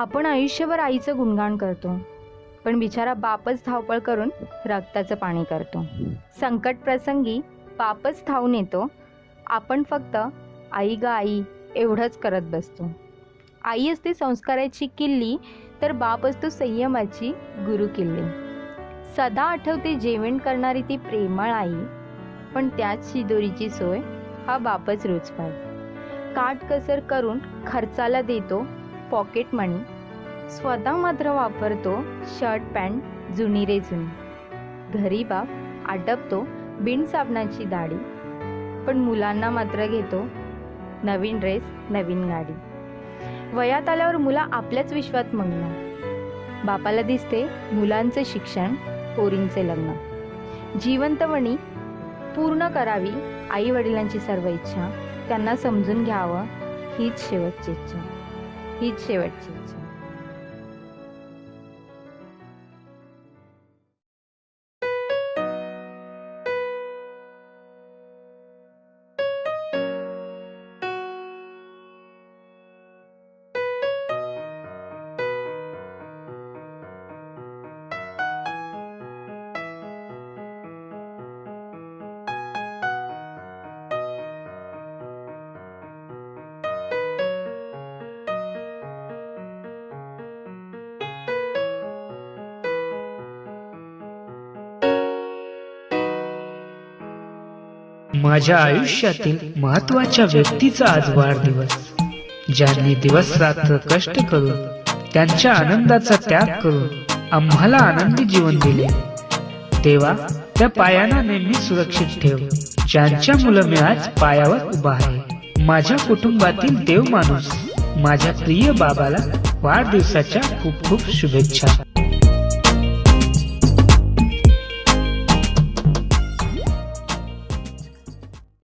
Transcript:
आपण आयुष्यभर आईचं गुणगान करतो. पण बिचारा बापच धावपळ करून रक्ताचं पाणी करतो. संकट प्रसंगी बापच धावून येतो. आपण फक्त आई ग आई एवढंच करत बसतो. आई असते संस्काराची किल्ली तर बाप असतो संयमाची गुरु किल्ली. सदा आठवते जेवण करणारी ती प्रेमळ आई पण त्याच शिदोरीची सोय हा बापच रोज पाय काटकसर करून खर्चाला देतो पॉकेट मनी स्वतः मात्र वापरतो शर्ट पॅन्ट जुनी रे जुनी घरी बाप आटपतो बिन साबणाची दाढी पण मुलांना मात्र घेतो नवीन ड्रेस नवीन गाडी. वयात आल्यावर मुलं आपल्याच विश्वात मग्न बापाला दिसते मुलांचे शिक्षण पोरींचे लग्न. जिवंतवणी पूर्ण करावी आई वडिलांची सर्व इच्छा त्यांना समजून घ्यावं हीच शेवटची इच्छा. हीच माझ्या आयुष्यातील महत्त्वाच्या व्यक्तीचा आज वाढदिवस. ज्यांनी दिवस रात्र कष्ट करून त्यांच्या आनंदाचा त्याग करून आम्हाला आनंदी जीवन दिले. तेव्हा त्या पायांना नेहमी सुरक्षित ठेव. ज्यांच्या मुलं मी आज पायावर उभा आहे. माझ्या कुटुंबातील देव माणूस माझ्या प्रिय बाबाला वाढदिवसाच्या खूप खूप शुभेच्छा.